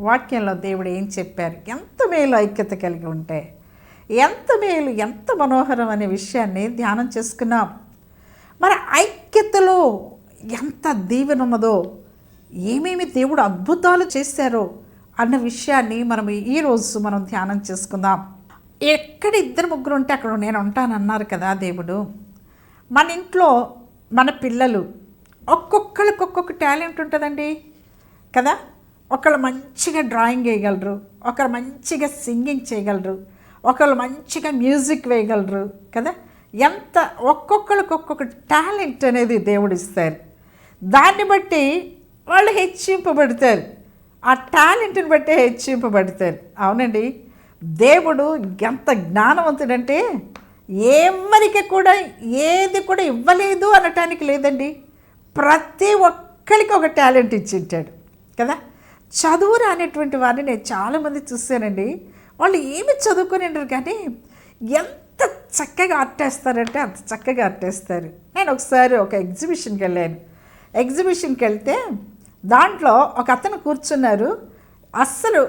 వాక్యంలో దేవుడు ఏం చెప్పారు? ఎంత మేలు ఐక్యత కలిగి ఉంటే ఎంత మేలు ఎంత మనోహరం అనే విషయాన్ని ధ్యానం చేసుకున్నాం. మరి ఐక్యతలో ఎంత దీవెన ఉన్నదో ఏమేమి దేవుడు అద్భుతాలు చేశారో అన్న విషయాన్ని మనం ఈరోజు మనం ధ్యానం చేసుకుందాం. ఎక్కడ ఇద్దరు ముగ్గురు ఉంటే అక్కడ నేను ఉంటానన్నారు కదా దేవుడు. మన ఇంట్లో మన పిల్లలు ఒక్కొక్కరికి ఒక్కొక్క టాలెంట్ ఉంటుందండి కదా? ఒకళ్ళు మంచిగా డ్రాయింగ్ వేయగలరు ఒకరు మంచిగా సింగింగ్ చేయగలరు ఒకళ్ళు మంచిగా మ్యూజిక్ వేయగలరు కదా? ఎంత ఒక్కొక్కరికి ఒక్కొక్క టాలెంట్ అనేది దేవుడు ఇస్తారు. దాన్ని బట్టి వాళ్ళు హెచ్చింపబడతారు. ఆ టాలెంట్ని బట్టే హెచ్చింపబడతారు. అవునండి. దేవుడు ఎంత జ్ఞానవంతుడంటే ఎవరికి కూడా ఏది కూడా ఇవ్వలేదు అనటానికి లేదండి. ప్రతి ఒక్కరికి ఒక టాలెంట్ ఇచ్చింటాడు కదా? చదువు రానటువంటి వారిని నేను చాలామంది చూశానండి. వాళ్ళు ఏమి చదువుకొని ఉండరు కానీ ఎంత చక్కగా అట్టేస్తారంటే అంత చక్కగా అట్టేస్తారు నేను ఒకసారి ఒక ఎగ్జిబిషన్కి వెళ్ళాను. ఎగ్జిబిషన్కి వెళ్తే దాంట్లో ఒక అతను కూర్చున్నారు. అస్సలు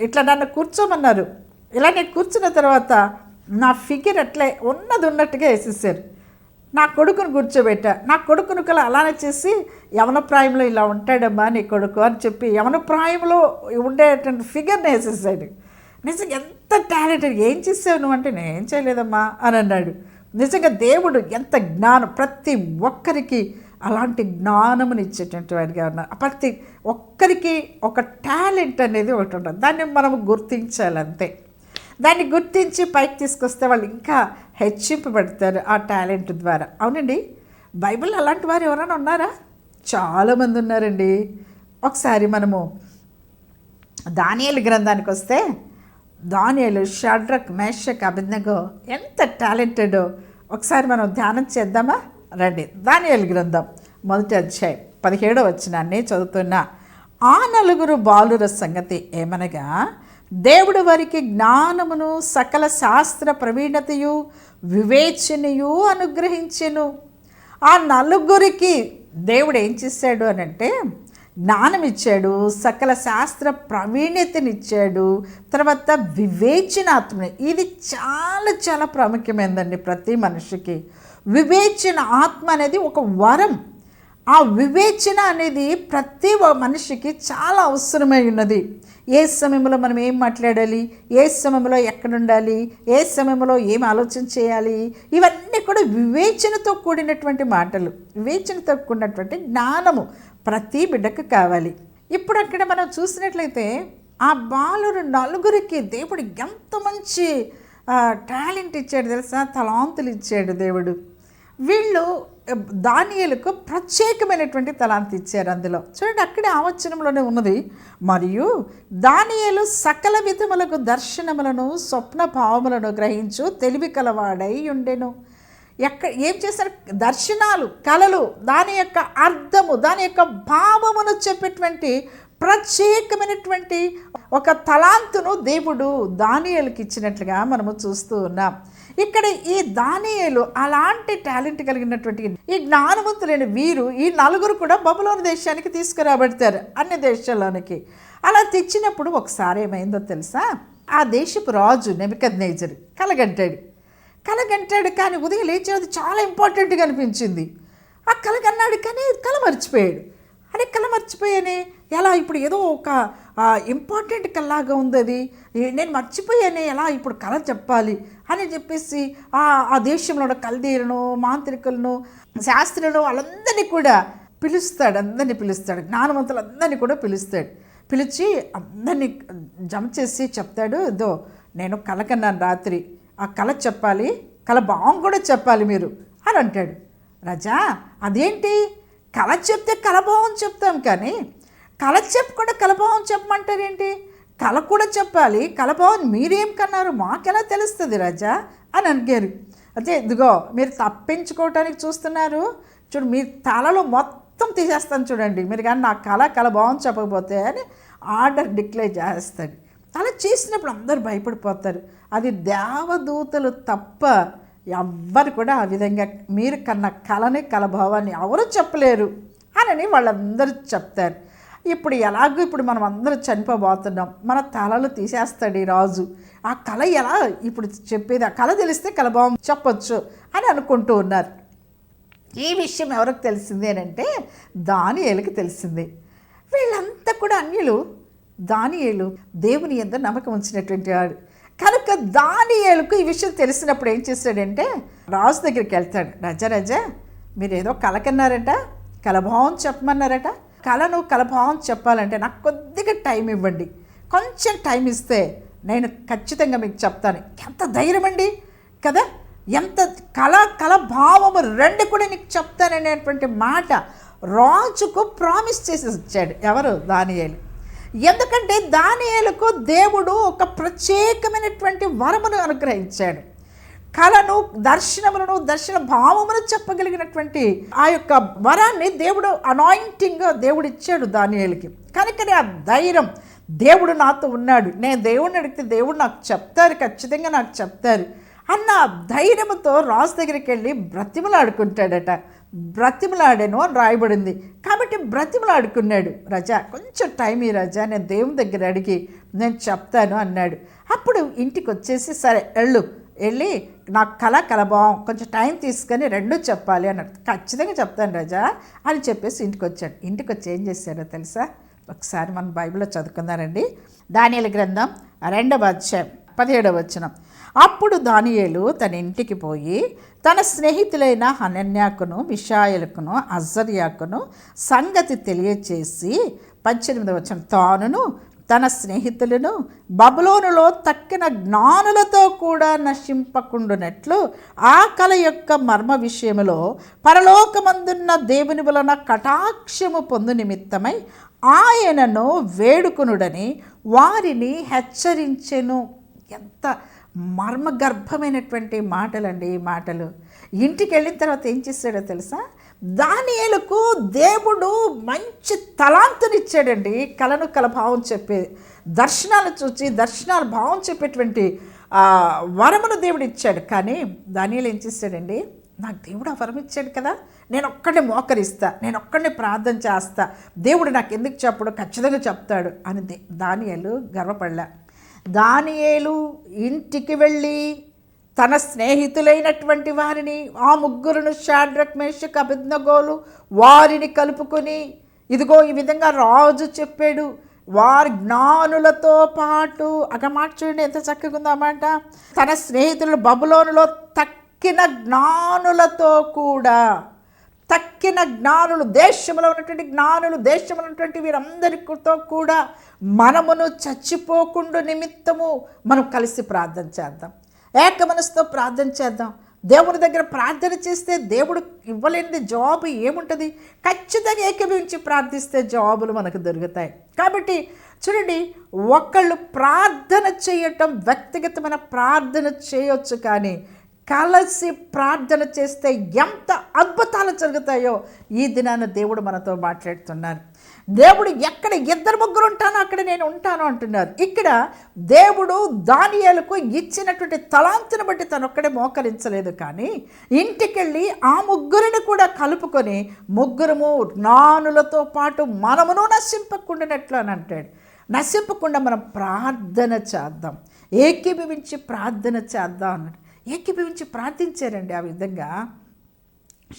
ఇట్లా నన్ను కూర్చోమన్నారు. ఇలా నేను కూర్చున్న తర్వాత నా ఫిగర్ అట్లే ఉన్నది ఉన్నట్టుగా వేసేసారు. నా కొడుకును కూర్చోబెట్టా. నా కొడుకును కల అలానే చేసి యవన ప్రాయంలో ఇలా ఉంటాడమ్మా నీ కొడుకు అని చెప్పి యవన ప్రాయంలో ఉండేటువంటి ఫిగర్ని వేసేసాడు. నిజంగా ఎంత టాలెంటెడ్ ఏం చేసావు నువ్వు అంటే నేను ఏం చేయలేదమ్మా అని అన్నాడు. నిజంగా దేవుడు ఎంత జ్ఞానం ప్రతి ఒక్కరికి అలాంటి జ్ఞానముని ఇచ్చేటువంటి వాడిగా ఉన్నారు ప్రతి ఒక్కరికి ఒక టాలెంట్ అనేది ఒకటి ఉంటుంది దాన్ని మనం గుర్తించాలి అంతే దాన్ని గుర్తించి పైకి తీసుకొస్తే వాళ్ళు ఇంకా హెచ్చింపబడతారు ఆ టాలెంట్ ద్వారా. అవునండి? బైబిల్ అలాంటి వారు ఎవరైనా ఉన్నారా? చాలామంది ఉన్నారండి. ఒకసారి మనము దానియలు గ్రంథానికి వస్తే దానియలు షడ్రక్ మేషక్ అభిజ్ఞగో ఎంత టాలెంటెడో ఒకసారి మనం ధ్యానం చేద్దామా? రండి. దానియలు గ్రంథం మొదటి అధ్యాయం పదిహేడో వచ్చినాన్ని చదువుతున్నా ఆ నలుగురు బాలుర సంగతి ఏమనగా దేవుడు వారికి జ్ఞానమును సకల శాస్త్ర ప్రవీణతయు వివేచనయు అనుగ్రహించెను. ఆ నలుగురికి దేవుడు ఏం చేశాడు అని అంటే జ్ఞానం ఇచ్చాడు సకల శాస్త్ర ప్రవీణ్యతనిచ్చాడు తర్వాత వివేచనాత్మ ఇది చాలా చాలా ప్రాముఖ్యమైనదండి ప్రతి మనిషికి. వివేచన ఆత్మ అనేది ఒక వరం. ఆ వివేచన అనేది ప్రతి మనిషికి చాలా అవసరమై ఉన్నది. ఏ సమయంలో మనం ఏం మాట్లాడాలి? ఏ సమయంలో ఎక్కడ ఉండాలి ఏ సమయంలో ఏం ఆలోచన చేయాలి? ఇవన్నీ కూడా వివేచనతో కూడినటువంటి మాటలు. వివేచనతో కూడినటువంటి జ్ఞానము ప్రతి బిడ్డకు కావాలి. ఇప్పుడు అక్కడ మనం చూసినట్లయితే ఆ బాలురు నలుగురికి దేవుడు ఎంత మంచి టాలెంట్ ఇచ్చాడు తెలుసా? తలాంతులు ఇచ్చాడు దేవుడు. వీళ్ళు దానియలకు ప్రత్యేకమైనటువంటి తలాంతి ఇచ్చారు అందులో. చూడండి అక్కడే ఆవచనంలోనే ఉన్నది మరియు దానియలు సకల విధములకు దర్శనములను స్వప్న భావములను గ్రహించు తెలివి కలవాడై ఉండెను. ఎక్క ఏం చేశారు? దర్శనాలు కళలు దాని యొక్క అర్థము దాని యొక్క భావమును చెప్పేటువంటి ప్రత్యేకమైనటువంటి ఒక తలాంతును దేవుడు దానియలకు ఇచ్చినట్లుగా మనము చూస్తూ ఉన్నాం. ఇక్కడ ఈ దానియేలు అలాంటి టాలెంట్ కలిగినటువంటి ఈ జ్ఞానవంతులైన వీరు ఈ నలుగురు కూడా బబులోని దేశానికి తీసుకురాబడతారు అన్ని దేశాల్లోనికి. అలా తెచ్చినప్పుడు ఒకసారి ఏమైందో తెలుసా? ఆ దేశపు రాజు నెమికద్ కలగంటాడు. కలగంటాడు కానీ ఉదయం లేచేది చాలా ఇంపార్టెంట్గా అనిపించింది. ఆ కలగన్నాడు కానీ కల మర్చిపోయాడు. అరే కల మర్చిపోయానే? ఎలా ఇప్పుడు ఏదో ఒక ఇంపార్టెంట్ కళలాగా ఉంది అది? నేను మర్చిపోయానే? ఎలా ఇప్పుడు కళ చెప్పాలి? అని చెప్పేసి ఆ ఆ దేశంలో ఉన్న కల్దీలను మాంత్రికులను శాస్త్రులను వాళ్ళందరినీ కూడా పిలుస్తాడు అందరినీ పిలుస్తాడు. జ్ఞానవంతులందరినీ కూడా పిలుస్తాడు. పిలిచి అందరినీ జమ చేసి చెప్తాడు ఇదో నేను కళ కన్నాను రాత్రి. ఆ కళ చెప్పాలి కళ బాగు కూడా చెప్పాలి మీరు. అని అంటాడు. రజా అదేంటి? కళ చెప్తే కలభావం చెప్తాం కానీ కళ చెప్పకుండా కలభావం చెప్పమంటారేంటి? కళ కూడా చెప్పాలి. కలభావం మీరేం కన్నారు? మాకెలా తెలుస్తుంది రాజా? అని అడిగారు. అయితే ఇదిగో మీరు తప్పించుకోవటానికి చూస్తున్నారు. చూడు మీ తలలో మొత్తం తీసేస్తాను చూడండి. మీరు కానీ నా కళ కళ బాగుంది చెప్పకపోతే అని ఆర్డర్ డిక్లేర్ చేస్తాడు. అలా చేసినప్పుడు అందరూ భయపడిపోతారు. అది దేవదూతలు తప్ప ఎవ్వరు కూడా ఆ విధంగా మీరు కన్న కళని కలభావాన్ని ఎవరు చెప్పలేరు. అని వాళ్ళందరూ చెప్తారు. ఇప్పుడు ఎలాగో ఇప్పుడు మనం అందరం చనిపోబోతున్నాం. మన తలలు తీసేస్తాడు ఈ రాజు. ఆ కళ ఎలా ఇప్పుడు చెప్పేది ఆ కళ తెలిస్తే కలభావం చెప్పొచ్చు అని అనుకుంటూ ఉన్నారు. ఈ విషయం ఎవరికి తెలిసింది అంటే దానియేలుకి తెలిసింది. వీళ్ళంతా కూడా అన్యులు. దానియేలు దేవుని ఎంత నమ్మకం ఉంచినటువంటి వాడు. కనుక దానియేలుకు ఈ విషయం తెలిసినప్పుడు ఏం చేస్తాడంటే రాజు దగ్గరికి వెళ్తాడు. రాజా రాజా మీరు ఏదో కలకన్నారట కలభావం చెప్పమన్నారట. కలను కలభావం చెప్పాలంటే నాకు కొద్దిగా టైం ఇవ్వండి. కొంచెం టైం ఇస్తే నేను ఖచ్చితంగా మీకు చెప్తాను. ఎంత ధైర్యం అండి? కదా? ఎంత కళ కళ భావము రెండు కూడా నీకు చెప్తాననేటువంటి మాట రాజుకు ప్రామిస్ చేసి ఇచ్చాడు. ఎవరు? దానియేలు. ఎందుకంటే దానియేలుకు దేవుడు ఒక ప్రత్యేకమైనటువంటి వరమును అనుగ్రహించాడు. కళను దర్శనములను దర్శన భావమును చెప్పగలిగినటువంటి ఆ యొక్క వరాన్ని దేవుడు అనాయింటింగ్గా దేవుడు ఇచ్చాడు దానియేలుకి. కనుకనే ఆ ధైర్యం దేవుడు నాతో ఉన్నాడు. నేను దేవుడిని అడిగితే దేవుడు నాకు చెప్తారు ఖచ్చితంగా నాకు చెప్తారు అన్న ధైర్యంతో రాజు దగ్గరికి వెళ్ళి బ్రతిమలాడుకుంటాడట. బ్రతిమలాడాను అని రాయబడింది. కాబట్టి బ్రతిమలాడుకున్నాడు. రజా కొంచెం టైం ఈ రజా నేను దేవుని దగ్గర అడిగి నేను చెప్తాను అన్నాడు. అప్పుడు ఇంటికి వచ్చేసి సరే వెళ్ళు. వెళ్ళి నాకు కళ కలభావం కొంచెం టైం తీసుకొని రెండు చెప్పాలి అన్నాడు ఖచ్చితంగా చెప్తాను రజా అని చెప్పేసి ఇంటికి వచ్చాడు ఇంటికి వచ్చి ఏం చేశాడో తెలుసా? ఒకసారి మనం బైబిల్లో చదువుకుందానండి దానియల గ్రంథం రెండవ అధ్యాయం పదిహేడవ వచనం. అప్పుడు దానియేలు తన ఇంటికి పోయి తన స్నేహితులైన హనన్యాకును మిషాయలకును అజర్యాకును సంగతి తెలియచేసి పద్దెనిమిదవ వచనం తానును తన స్నేహితులను బబులోనులో తక్కిన జ్ఞానులతో కూడా నశింపకుండునట్లు ఆ కళ యొక్క మర్మ విషయములో పరలోకమందున్న దేవుని వలన కటాక్షము పొందు నిమిత్తమై ఆయనను వేడుకునుడని వారిని హెచ్చరించెను. ఎంత మర్మగర్భమైనటువంటి మాటలండి ఈ మాటలు. ఇంటికి వెళ్ళిన తర్వాత ఏం చేస్తాడో తెలుసా? దానియలకు దేవుడు మంచి తలాంతునిచ్చాడండి. కలను కల భావం చెప్పే దర్శనాలు చూచి దర్శనాలు భావం చెప్పేటువంటి వరమును దేవుడు ఇచ్చాడు కానీ దానియలు ఏం చేశాడండి నాకు దేవుడు ఆ వరం ఇచ్చాడు కదా నేను ఒక్కడిని మోకరిస్తా నేను ఒక్కడిని ప్రార్థన చేస్తా దేవుడు నాకు ఎందుకు చెప్పడు ఖచ్చితంగా చెప్తాడు అని దానియలు గర్వపడలే. దానియేలు ఇంటికి వెళ్ళి తన స్నేహితులైనటువంటి వారిని ఆ ముగ్గురును షాడ్రక్ మేషక్ అభిజ్ఞగోలు వారిని కలుపుకొని ఇదిగో ఈ విధంగా రాజు చెప్పాడు. వారి జ్ఞానులతో పాటు అక్కడ చూడండి ఎంత చక్కగా ఉందో తన స్నేహితులు బబులోనులో తక్కిన జ్ఞానులతో కూడా తక్కిన జ్ఞానులు దేశంలో ఉన్నటువంటి జ్ఞానులు దేశంలో ఉన్నటువంటి వీరందరితో కూడా మనమును చచ్చిపోకుండా నిమిత్తము మనం కలిసి ప్రార్థన చేద్దాం. ఏక మనసుతో ప్రార్థన చేద్దాం. దేవుని దగ్గర ప్రార్థన చేస్తే దేవుడు ఇవ్వలేనిది జవాబు ఏముంటుంది? ఖచ్చితంగా ఏకీభవించి ప్రార్థిస్తే జవాబులు మనకు దొరుకుతాయి. కాబట్టి చూడండి ఒకళ్ళు ప్రార్థన చేయటం వ్యక్తిగతమైన ప్రార్థన చేయొచ్చు కానీ కలిసి ప్రార్థన చేస్తే ఎంత అద్భుతాలు జరుగుతాయో ఈ దినాన దేవుడు మనతో మాట్లాడుతున్నారు. దేవుడు ఎక్కడ ఇద్దరు ముగ్గురు ఉంటానో అక్కడ నేను ఉంటాను అంటున్నారు. ఇక్కడ దేవుడు దానియాలకు ఇచ్చినటువంటి తలాంతుని బట్టి తను ఒక్కడే మోకరించలేదు కానీ ఇంటికెళ్ళి ఆ ముగ్గురిని కూడా కలుపుకొని ముగ్గురము జ్ఞానులతో పాటు మనమును నశింపకుండానట్లు అని అంటాడు. నశింపకుండా మనం ప్రార్థన చేద్దాం. ఏకీభవించి ప్రార్థన చేద్దాం అన్నాడు. ఏకీభవించి ప్రార్థించారండి ఆ విధంగా.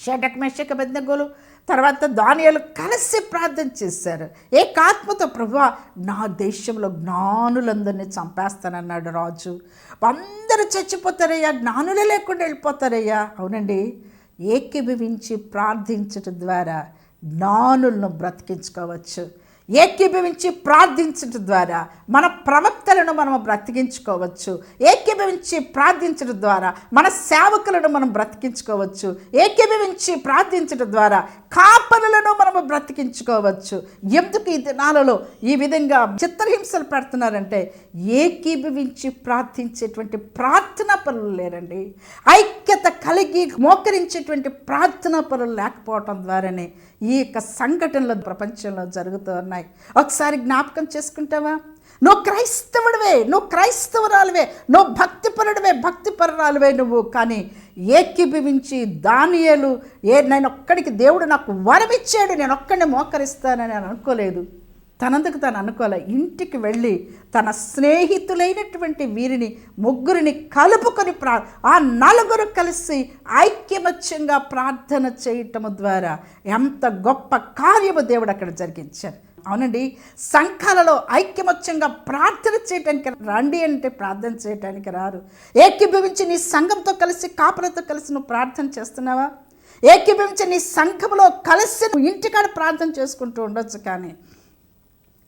షటక్ మెషక బెద్దగోలు తర్వాత దానియాలు కలిసి ప్రార్థన చేశారు. ఏకాత్మతో ప్రభు నా దేశంలో జ్ఞానులందరినీ చంపేస్తానన్నాడు రాజు. అందరూ చచ్చిపోతారయ్యా జ్ఞానులే లేకుండా వెళ్ళిపోతారయ్యా. అవునండి. ఏకీభవించి ప్రార్థించటం ద్వారా జ్ఞానులను బ్రతికించుకోవచ్చు. ఏకీభవించి ప్రార్థించడం ద్వారా మన ప్రవక్తలను మనం బ్రతికించుకోవచ్చు. ఏకీభవించి ప్రార్థించడం ద్వారా మన సేవకులను మనం బ్రతికించుకోవచ్చు. ఏకీభవించి ప్రార్థించడం ద్వారా కాపనులను మనము బ్రతికించుకోవచ్చు. ఎందుకు ఈ దినాలలో ఈ విధంగా చిత్రహింసలు పెడుతున్నారంటే ఏకీభవించి ప్రార్థించేటువంటి ప్రార్థనా పనులు లేరండి. ఐక్యత కలిగి మోకరించేటువంటి ప్రార్థనా పనులు లేకపోవటం ద్వారానే ఈ యొక్క సంఘటనలు ప్రపంచంలో జరుగుతున్న ఉన్నాయి. ఒకసారి జ్ఞాపకం చేసుకుంటావా? నువ్వు క్రైస్తవుడివే నువ్వు క్రైస్తవరాలువే నువ్వు భక్తిపరుడివే భక్తిపరురాలువే నువ్వు. కానీ ఏకీభవించి దానియలు ఏ నేను ఒక్కడికి దేవుడు నాకు వరమిచ్చాడు నేను ఒక్కడిని మోకరిస్తానని నేను అనుకోలేదు. తనందుకు తను అనుకోలే. ఇంటికి వెళ్ళి తన స్నేహితులైనటువంటి వీరిని ముగ్గురిని కలుపుకొని ప్రా ఆ నలుగురు కలిసి ఐక్యమత్యంగా ప్రార్థన చేయటము ద్వారా ఎంత గొప్ప కార్యము దేవుడు అక్కడ జరిగించారు. అవునండి. సంఘాలలో ఐక్యమత్యంగా ప్రార్థన చేయటానికి రండి అంటే ప్రార్థన చేయటానికి రారు. ఏకీభవించి నీ సంఘంతో కలిసి కాపులతో కలిసి నువ్వు ప్రార్థన చేస్తున్నావా? ఏకీభవించి నీ సంఘంలో కలిసి నువ్వు ఇంటికాడ ప్రార్థన చేసుకుంటూ ఉండొచ్చు కానీ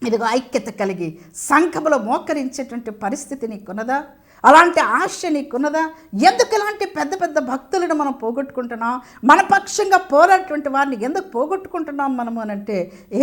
ఇదిగో ఐక్యత కలిగి సంఘములో మోకరించేటువంటి పరిస్థితి నీకున్నదా? అలాంటి ఆశ నీకున్నదా? ఎందుకు ఇలాంటి పెద్ద పెద్ద భక్తులను మనం పోగొట్టుకుంటున్నాం? మన పక్షంగా పోరాటువంటి వారిని ఎందుకు పోగొట్టుకుంటున్నాం మనము అని అంటే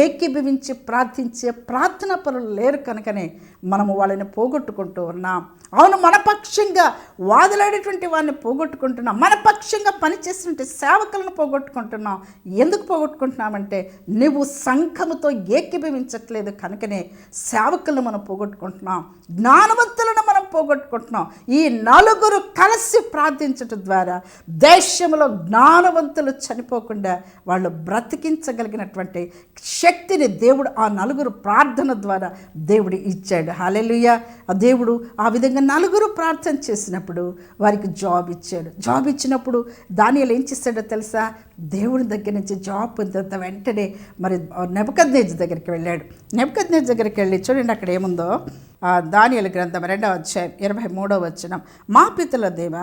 ఏకీభవించి ప్రార్థించే ప్రార్థన పనులు లేరు కనుకనే మనము వాళ్ళని పోగొట్టుకుంటూ ఉన్నాం. అవును మన పక్షంగా వాదులాడేటువంటి వారిని పోగొట్టుకుంటున్నాం. మన పక్షంగా పనిచేసినటువంటి సేవకులను పోగొట్టుకుంటున్నాం. ఎందుకు పోగొట్టుకుంటున్నామంటే నువ్వు సంఘముతో ఏకీభవించట్లేదు కనుకనే సేవకులను మనం పోగొట్టుకుంటున్నాం. జ్ఞానవంతులను మనం పోగొట్టుకుంటున్నాం. ఈ నలుగురు కలిసి ప్రార్థించటం ద్వారా దేశంలో జ్ఞానవంతులు చనిపోకుండా వాళ్ళు బ్రతికించగలిగినటువంటి శక్తిని దేవుడు ఆ నలుగురు ప్రార్థన ద్వారా దేవుడు ఇచ్చాడు. హాలెలుయ్య ఆ దేవుడు ఆ విధంగా నలుగురు ప్రార్థన చేసినప్పుడు వారికి జాబ్ ఇచ్చాడు. జాబ్ ఇచ్చినప్పుడు దానిలో ఏం చేస్తాడో తెలుసా? దేవుడి దగ్గర నుంచి జాబ్ పొందిన వెంటనే మరి నెబకద్నేజ్ దగ్గరికి వెళ్ళాడు. నెబద్ దగ్గరికి వెళ్ళి చూడండి అక్కడ ఏముందో? దానియల గ్రంథం రెండవ అధ్యాయం ఇరవై మూడవ వచనం. మా పితల దేవ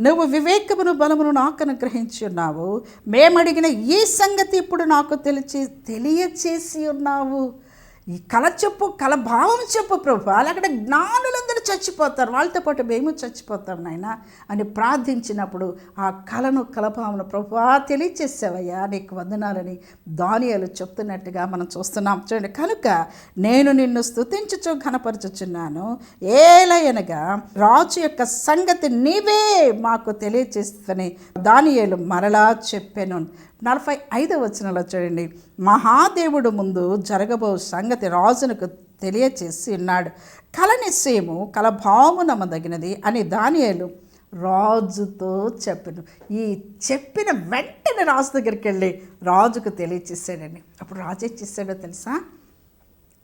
నువ్వు వివేకమును బలమును నాకు అనుగ్రహించి ఉన్నావు. మేమడిగిన ఈ సంగతి ఇప్పుడు నాకు తెలిసి తెలియచేసి ఉన్నావు. ఈ కళ చెప్పు కళ భావం చెప్పు ప్రభు. అక్కడ జ్ఞానులందరూ చచ్చిపోతారు. వాళ్ళతో పాటు మేము చచ్చిపోతాం నాయన అని ప్రార్థించినప్పుడు ఆ కళను కలభావన ప్రభు తెలియచేసావయ్యా నీకు వందనాలని దానియాలు చెప్తున్నట్టుగా మనం చూస్తున్నాం. చూడండి కనుక నేను నిన్ను స్థుతించుచు ఘనపరచుచున్నాను. ఏలయనగా రాజు యొక్క సంగతి నీవే మాకు తెలియచేస్తని దానియాలు మరలా చెప్పాను. నలభై ఐదవ వచనంలో చూడండి. మహాదేవుడు ముందు జరగబో సంగతి రాజునకు తెలియచేసి ఉన్నాడు. కల నిశ్చయము కల భావము నమ్మదగినది అని దానియేలు రాజుతో చెప్పను. ఈ చెప్పిన వెంటనే రాజు దగ్గరికి వెళ్ళి రాజుకు తెలియచేసాడండి అప్పుడు రాజు ఏం చేశాడో తెలుసా?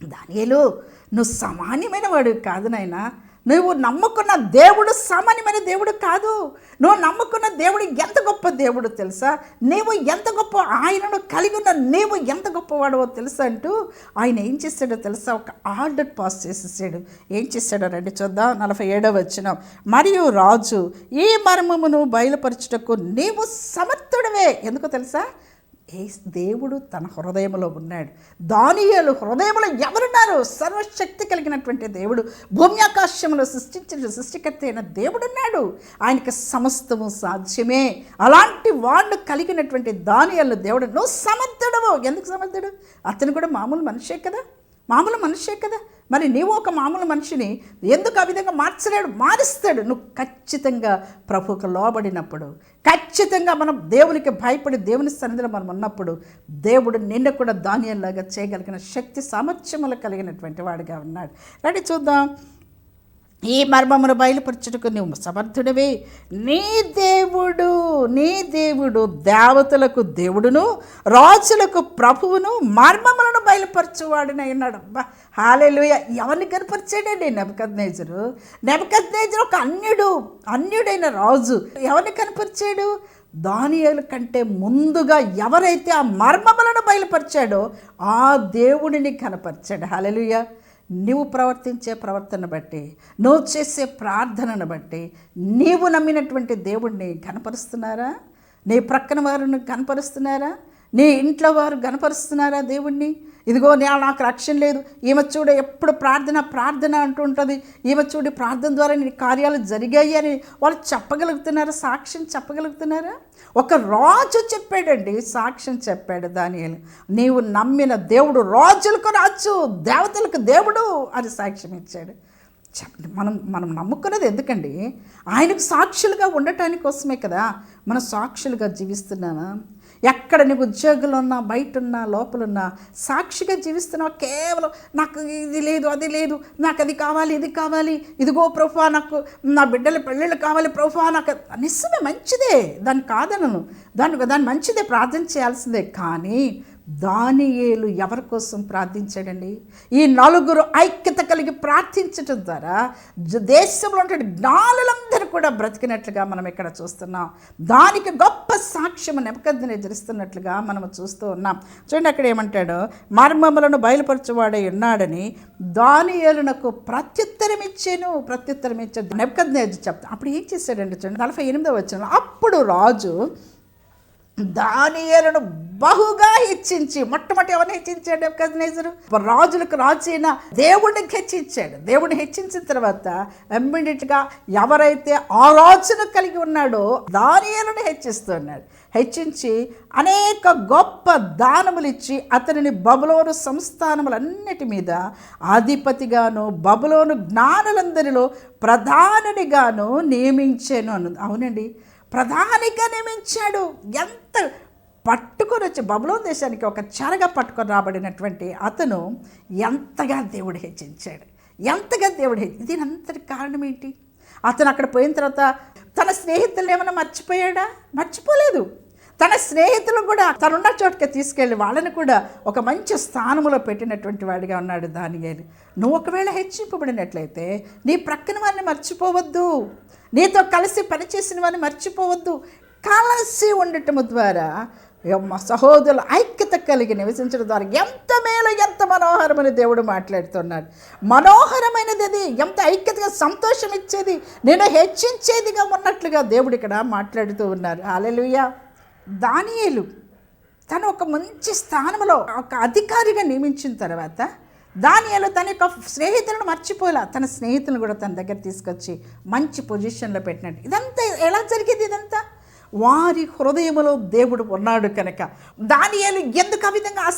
దానియేలు నువ్వు సామాన్యమైన వాడు కాదు నాయనా. నువ్వు నమ్ముకున్న దేవుడు సామాన్యమైన దేవుడు కాదు. నువ్వు నమ్ముకున్న దేవుడు ఎంత గొప్ప దేవుడు తెలుసా? నీవు ఎంత గొప్ప ఆయనను కలిగి ఉన్న నీవు ఎంత గొప్పవాడవో తెలుసా అంటూ ఆయన ఏం చేశాడో తెలుసా? ఒక ఆర్డర్ పాస్ చేసేసాడు. ఏం చేశాడో రండి చూద్దాం. నలభై ఏడవ వచ్చిన మరియు రాజు ఈ మర్మమును బయలుపరచుటకు నీవు సమర్థుడవే. ఎందుకో తెలుసా? ఏ దేవుడు తన హృదయంలో ఉన్నాడు. దానియాలు హృదయంలో ఎవరున్నారు? సర్వశక్తి కలిగినటువంటి దేవుడు. భూమి ఆకాశంలో సృష్టించిన సృష్టికర్త అయిన దేవుడు ఉన్నాడు ఆయనకి సమస్తము సాధ్యమే. అలాంటి వాళ్ళు కలిగినటువంటి దానియాలు దేవుడు నువ్వు సమర్థుడవు. ఎందుకు సమర్థుడు? అతను కూడా మామూలు మనిషే కదా. మామూలు మనిషే కదా. మరి నీవు ఒక మామూలు మనిషిని ఎందుకు ఆ విధంగా మార్చలేడు మారుస్తాడు? నువ్వు ఖచ్చితంగా ప్రభుకు లోబడినప్పుడు ఖచ్చితంగా మనం దేవునికి భయపడి దేవుని సన్నిధిలో మనం ఉన్నప్పుడు దేవుడు నిన్ను కూడా ధాన్యంలాగా చేయగలిగిన శక్తి సామర్థ్యములు కలిగినటువంటి వాడిగా ఉన్నాడు. రండి చూద్దాం. ఈ మర్మమును బయలుపరచుటకు నువ్వు సమర్థుడివి. నీ దేవుడు నీ దేవుడు దేవతలకు దేవుడును రాజులకు ప్రభువును మర్మములను బయలుపరచువాడినై అన్నాడు. అబ్బా హాలేలుయ. ఎవరిని కనపరిచాడండి నెబద్ నేజరు ఒక అన్యుడు అన్యుడైన రాజు. ఎవరిని కనపరిచాడు? దానియల కంటే ముందుగా ఎవరైతే ఆ మర్మములను బయలుపరిచాడో ఆ దేవుడిని కనపరిచాడు. హాలెలుయ. నీవు ప్రవర్తించే ప్రవర్తన బట్టి నువ్వు చేసే ప్రార్థనను బట్టి నీవు నమ్మినటువంటి దేవుడిని కనపరుస్తున్నారా నీ ప్రక్కన వారిని కనపరుస్తున్నారా నీ ఇంట్లో వారు గనపరుస్తున్నారా దేవుణ్ణి? ఇదిగో నేను నాకు రక్షణ లేదు. ఈమె చూడ ఎప్పుడు ప్రార్థన ప్రార్థన అంటూ ఉంటుంది. ఈమె చూడు ప్రార్థన ద్వారా నీ కార్యాలు జరిగాయి అని వాళ్ళు చెప్పగలుగుతున్నారా? సాక్ష్యం చెప్పగలుగుతున్నారా? ఒక రాజు చెప్పాడండి. సాక్ష్యం చెప్పాడు దానియలు. నీవు నమ్మిన దేవుడు రాజులకు రాజు దేవతలకు దేవుడు అని సాక్ష్యం ఇచ్చాడు. చెప్పండి మనం మనం నమ్ముకున్నది ఎందుకండి? ఆయనకు సాక్షులుగా ఉండటానికి కోసమే కదా మనం సాక్షులుగా జీవిస్తున్నానా ఎక్కడ నీకు ఉద్యోగులు ఉన్నా బయట ఉన్నా లోపలున్నా సాక్షిగా జీవిస్తున్నావు కేవలం నాకు ఇది లేదు అది లేదు నాకు అది కావాలి ఇది కావాలి ఇదిగో ప్రభా నాకు నా బిడ్డల పెళ్ళిళ్ళు కావాలి ప్రభా నాకు నిజమే మంచిదే దాన్ని కాదనను. దాని దాన్ని మంచిదే ప్రార్థన చేయాల్సిందే. కానీ దానియేలు ఎవరి కోసం ప్రార్థించాడండి? ఈ నలుగురు ఐక్యత కలిగి ప్రార్థించటం ద్వారా జ- దేశంలో ఉండే జ్ఞానులందరూ కూడా బ్రతికినట్లుగా మనం ఇక్కడ చూస్తున్నాం. దానికి గొప్ప సాక్ష్యం నెపకద్దని ఎదురుస్తున్నట్లుగా మనం చూస్తూ ఉన్నాం. చూడండి అక్కడ ఏమంటాడు? మర్మములను బయలుపరచువాడై ఉన్నాడని దానియేలునకు ప్రత్యుత్తరం ఇచ్చాను ప్రత్యుత్తరం ఇచ్చాడు నెపకద్ని చెప్తా అప్పుడు ఏం చేశాడండి చూడండి? నలభై ఎనిమిదో వచ్చిన అప్పుడు రాజు దానియేలును బహుగా హెచ్చించి మొట్టమొదటి ఎవరిని హెచ్చించాడు నెబుకద్నెజరు? రాజులకు రాజైన అయిన దేవుడిని హెచ్చించాడు. దేవుడిని హెచ్చించిన తర్వాత ఇమ్మీడియట్గా ఎవరైతే ఆ రాజును కలిగి ఉన్నాడో దానియేలును హెచ్చిస్తున్నాడు. హెచ్చించి అనేక గొప్ప దానములు ఇచ్చి అతనిని బబులోను సంస్థానములన్నిటి మీద అధిపతిగాను బబులోను జ్ఞానులందరిలో ప్రధానునిగాను నియమించాను అన్నది. అవునండి. ప్రధానిగా నియమించాడు. ఎంత పట్టుకొని వచ్చి బబులోన్ దేశానికి ఒక చెరగా పట్టుకొని రాబడినటువంటి అతను ఎంతగా దేవుడు హెచ్చించాడు. ఎంతగా దేవుడు హెచ్చి అంతటి కారణం ఏంటి? అతను అక్కడ పోయిన తర్వాత తన స్నేహితులను ఏమైనా మర్చిపోయాడా? మర్చిపోలేదు. తన స్నేహితులు కూడా తనున్న చోటుకి తీసుకెళ్ళి వాళ్ళని కూడా ఒక మంచి స్థానంలో పెట్టినటువంటి వాడిగా ఉన్నాడు దానియేలు. నువ్వు ఒకవేళ హెచ్చింపబడినట్లయితే నీ ప్రక్కన వారిని మర్చిపోవద్దు. నీతో కలిసి పనిచేసిన వారిని మర్చిపోవద్దు. కలిసి ఉండటము ద్వారా మా సహోదరుల ఐక్యత కలిగి నివసించడం ద్వారా ఎంత మేలు ఎంత మనోహరమని దేవుడు మాట్లాడుతున్నాడు. మనోహరమైనది అది ఎంత ఐక్యతగా సంతోషం ఇచ్చేది నేను హెచ్చించేదిగా ఉన్నట్లుగా దేవుడు ఇక్కడ మాట్లాడుతూ ఉన్నారు. అలెలుయ్య దానియేలు తను ఒక మంచి స్థానంలో ఒక అధికారిగా నియమించిన తర్వాత దానియాలు తన యొక్క స్నేహితులను మర్చిపోలే తన స్నేహితులను కూడా తన దగ్గర తీసుకొచ్చి మంచి పొజిషన్లో పెట్టినట్టు. ఇదంతా ఎలా జరిగేది ఇదంతా? వారి హృదయంలో దేవుడు ఉన్నాడు కనుక. దానియాలు ఎందుకు ఆ విధంగా ఆ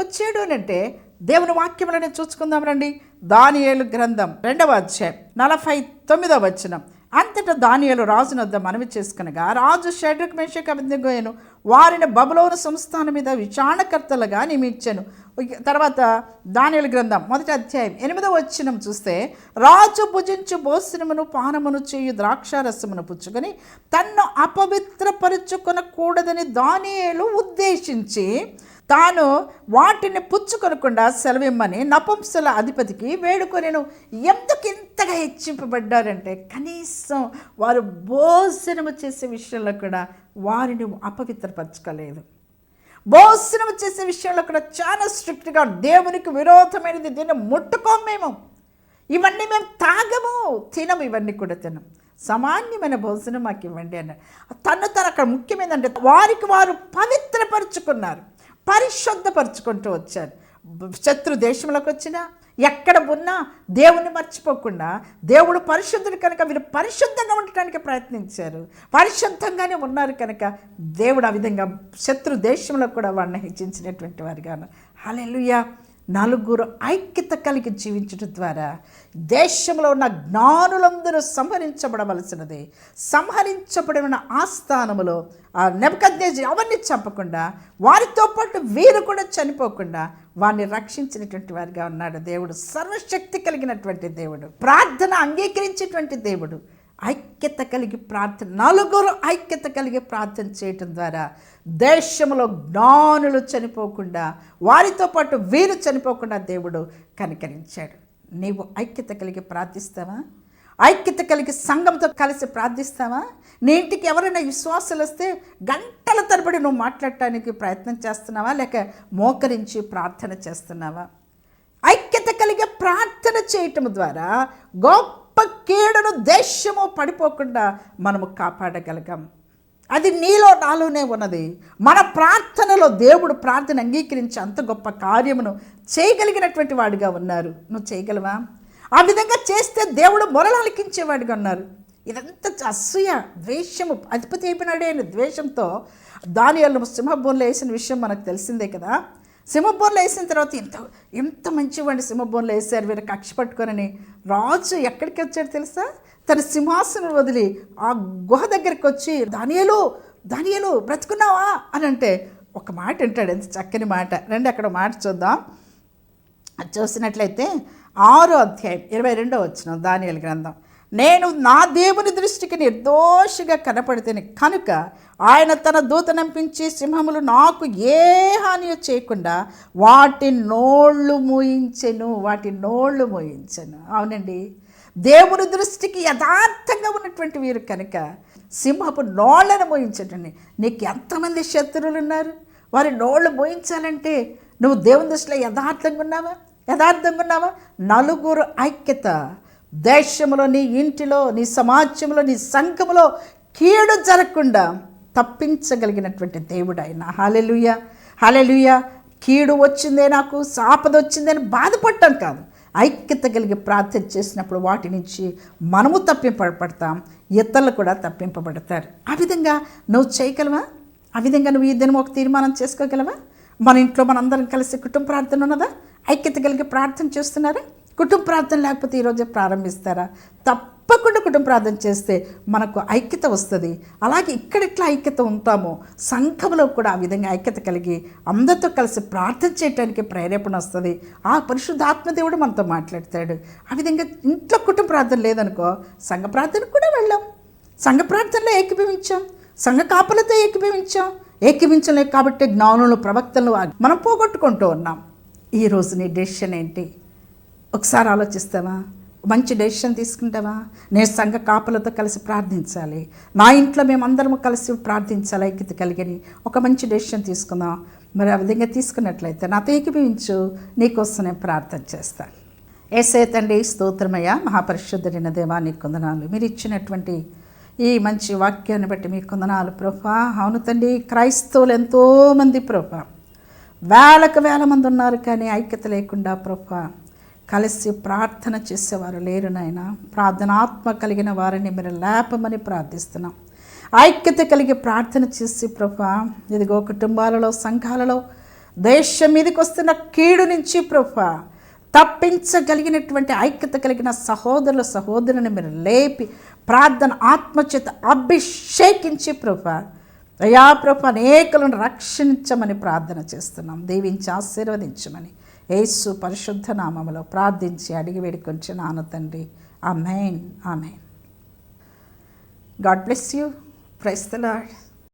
వచ్చాడు అని అంటే దేవుని వాక్యములను చూసుకుందాం రండి. దానియేలు గ్రంథం రెండవ అధ్యాయం నలభై తొమ్మిదవ వచనం. అంతటా దానియలు రాజును వద్ద మనవి చేసుకునగా రాజు షడ్రక్ మేషక్ అభిజ్ఞను వారిని బబులోను సంస్థానం మీద విచారణకర్తలుగా నియమించాను. తర్వాత దానియలు గ్రంథం మొదటి అధ్యాయం ఎనిమిదవ వచ్చినం చూస్తే రాజు భుజించు భోజనమును పానమును చేయు ద్రాక్షారసమును పుచ్చుకొని తన్ను అపవిత్రపరుచుకొనకూడదని దానియలు ఉద్దేశించి తాను వాటిని పుచ్చుకొనకుండా సెలవిమ్మని నపంసుల అధిపతికి వేడుకొనేను. ఎందుకు ఇంతగా హెచ్చింపబడ్డారంటే కనీసం వారు భోజనము చేసే విషయంలో కూడా వారిని అపవిత్రపరచుకోలేదు భోజనం చేసే విషయంలో కూడా చాలా స్ట్రిక్ట్గా దేవునికి విరోధమైనది దీన్ని ముట్టుకోం మేము. ఇవన్నీ మేము తాగము తినము ఇవన్నీ కూడా తినం సామాన్యమైన భోజనం మాకు ఇవ్వండి అన్నారు తను తన అక్కడ ముఖ్యమైనదంటే వారికి వారు పవిత్రపరుచుకున్నారు. పరిశుద్ధపరుచుకుంటూ వచ్చారు శత్రు దేశంలోకి వచ్చినా ఎక్కడ ఉన్నా దేవుని మర్చిపోకుండా దేవుడు పరిశుద్ధుడు కనుక వీరు పరిశుద్ధంగా ఉండటానికి ప్రయత్నించారు. పరిశుద్ధంగానే ఉన్నారు కనుక దేవుడు ఆ విధంగా శత్రు దేశంలో కూడా వాడిని హెచ్చించినటువంటి వారిగా హలెలుయా నలుగురు ఐక్యత కలిగి జీవించడం ద్వారా దేశంలో ఉన్న జ్ఞానులందరూ సంహరించబడవలసినది. సంహరించబడిన ఆస్థానములో ఆ నెబద్నేజ్ ఎవరిని చంపకుండా వారితో పాటు వీరు కూడా చనిపోకుండా వారిని రక్షించినటువంటి వారిగా ఉన్నాడు దేవుడు. సర్వశక్తి కలిగినటువంటి దేవుడు. ప్రార్థన అంగీకరించేటువంటి దేవుడు. ఐక్యత కలిగి ప్రార్థన నలుగురు ఐక్యత కలిగి ప్రార్థన చేయటం ద్వారా దేశంలో జ్ఞానులు చనిపోకుండా వారితో పాటు వీరు చనిపోకుండా దేవుడు కనికరించాడు. నీవు ఐక్యత కలిగి ప్రార్థిస్తావా? ఐక్యత కలిగి సంఘంతో కలిసి ప్రార్థిస్తావా? నీ ఇంటికి ఎవరైనా విశ్వాసాలు వస్తే గంటల తరబడి నువ్వు మాట్లాడటానికి ప్రయత్నం చేస్తున్నావా? లేక మోకరించి ప్రార్థన చేస్తున్నావా? ఐక్యత కలిగే ప్రార్థన చేయటం ద్వారా గొప్ప కీడును దేశము పడిపోకుండా మనము కాపాడగలగాం. అది నీలో నాలోనే ఉన్నది. మన ప్రార్థనలో దేవుడు ప్రార్థన అంగీకరించి అంత గొప్ప కార్యమును చేయగలిగినటువంటి వాడిగా ఉన్నారు. నువ్వు చేయగలవా? ఆ విధంగా చేస్తే దేవుడు మొరలాలకించేవాడిగా ఉన్నారు. ఇదంతా అసూయ ద్వేషము అధిపతి అయిపోయినాడే అనే ద్వేషంతో దానియాలు సింహభూమిలో వేసిన విషయం మనకు తెలిసిందే కదా. సింహభూన్లో వేసిన తర్వాత ఇంత ఇంత మంచి మంచివాడిని సింహభూన్లో వేశారు. వీరు కక్ష పట్టుకొనని రాజు ఎక్కడికి వచ్చాడు తెలుసా? తన సింహాసనం వదిలి ఆ గుహ దగ్గరికి వచ్చి దానియలు దానియలు బ్రతుకున్నావా? అని అంటే ఒక మాట వింటాడు ఎంత చక్కని మాట. రండి అక్కడ మాట చూద్దాం. అది చూసినట్లయితే ఆరో అధ్యాయం ఇరవై రెండో వచ్చిన దానియలు గ్రంథం. నేను నా దేవుని దృష్టికి నిర్దోషిగా కనపడితేనే కనుక ఆయన తన దూతనంపించి సింహములు నాకు ఏ హాని చేయకుండా వాటి నోళ్ళు మూయించెను వాటి నోళ్ళు మూయించెను. అవునండి. దేవుని దృష్టికి యథార్థంగా ఉన్నటువంటి వీరు కనుక సింహపు నోళ్ళను మోయించటండి నీకు ఎంతమంది శత్రువులు ఉన్నారు? వారి నోళ్ళు మోయించాలంటే నువ్వు దేవుని దృష్టిలో యథార్థంగా ఉన్నావా? యథార్థంగా ఉన్నావా? నలుగురు ఐక్యత దేశంలో నీ ఇంటిలో నీ సమాజంలో నీ సంఘములో కీడు జరగకుండా తప్పించగలిగినటువంటి దేవుడు ఆయన హాలెలుయ హాలెలుయ కీడు వచ్చిందే నాకు సాపద వచ్చిందే అని బాధపడటం కాదు. ఐక్యత కలిగి ప్రార్థన చేసినప్పుడు వాటి నుంచి మనము తప్పింపబడతాం ఇతరులు కూడా తప్పింపబడతారు. ఆ విధంగా నువ్వు చేయగలవా? ఆ విధంగా నువ్వు ఈ దినం ఒక తీర్మానం చేసుకోగలవా? మన ఇంట్లో మనందరం కలిసి కుటుంబ ప్రార్థన ఉన్నదా? ఐక్యత కలిగి ప్రార్థన చేస్తున్నారా? కుటుంబ ప్రార్థన లేకపోతే ఈరోజే ప్రారంభిస్తారా? తప్పకుండా కుటుంబ ప్రార్థన చేస్తే మనకు ఐక్యత వస్తుంది. అలాగే ఇక్కడ ఎట్లా ఐక్యత ఉంటామో సంఘంలో కూడా ఆ విధంగా ఐక్యత కలిగి అందరితో కలిసి ప్రార్థన చేయడానికి ప్రేరేపణ వస్తుంది. ఆ పరిశుద్ధాత్మ దేవుడు మనతో మాట్లాడతాడు. ఆ విధంగా ఇంట్లో కుటుంబ ప్రార్థన లేదనుకో సంఘ ప్రార్థనకు కూడా వెళ్ళాం. సంఘ ప్రార్థనలో ఏకీభవించాం. సంఘ కాపులతో ఏకీభవించాం. ఏకీభించలేదు కాబట్టి జ్ఞానులు ప్రవక్తలు మనం పోగొట్టుకుంటూ ఉన్నాం. ఈరోజు నీ డెసిషన్ ఏంటి? ఒకసారి ఆలోచిస్తావా? మంచి డెసిషన్ తీసుకుంటావా? నేను సంఘ కాపులతో కలిసి ప్రార్థించాలి. నా ఇంట్లో మేమందరము కలిసి ప్రార్థించాలి? ఐక్యత కలిగని ఒక మంచి డెసిషన్ తీసుకుందాం. మరి ఆ విధంగా తీసుకున్నట్లయితే నాతో ఏకీభవించు. నీకోసం నేను ప్రార్థన చేస్తాను ఏసే తండ్రి స్తోత్రమయ్య. మహాపరిశుద్ధుడైన దేవా నీ కొందనాలు. మీరు ఇచ్చినటువంటి ఈ మంచి వాక్యాన్ని బట్టి మీ కొందనాలు ప్రభా. అవును తండ్రి క్రైస్తవులు ఎంతోమంది ప్రభా. వేలకు వేల మంది ఉన్నారు కానీ ఐక్యత లేకుండా ప్రభా. కలిసి ప్రార్థన చేసేవారు లేరు నాయన. ప్రార్థనాత్మ కలిగిన వారిని మీరు లేపమని ప్రార్థిస్తున్నాం. ఐక్యత కలిగి ప్రార్థన చేసి ప్రభా ఇదిగో కుటుంబాలలో సంఘాలలో దేశం మీదకి వస్తున్న కీడు నుంచి ప్రభా తప్పించగలిగినటువంటి ఐక్యత కలిగిన సహోదరుల సహోదరుని మీరు లేపి ప్రార్థన ఆత్మచేత అభిషేకించి ప్రభా అయా ప్రభు అనేకులను రక్షించమని ప్రార్థన చేస్తున్నాం. దీవించి ఆశీర్వదించమని. యేసు పరిశుద్ధ నామములో ప్రార్థించి అడిగి వేడుకొంచి నాన్న తండ్రి. Amen amen God bless you. Praise the Lord.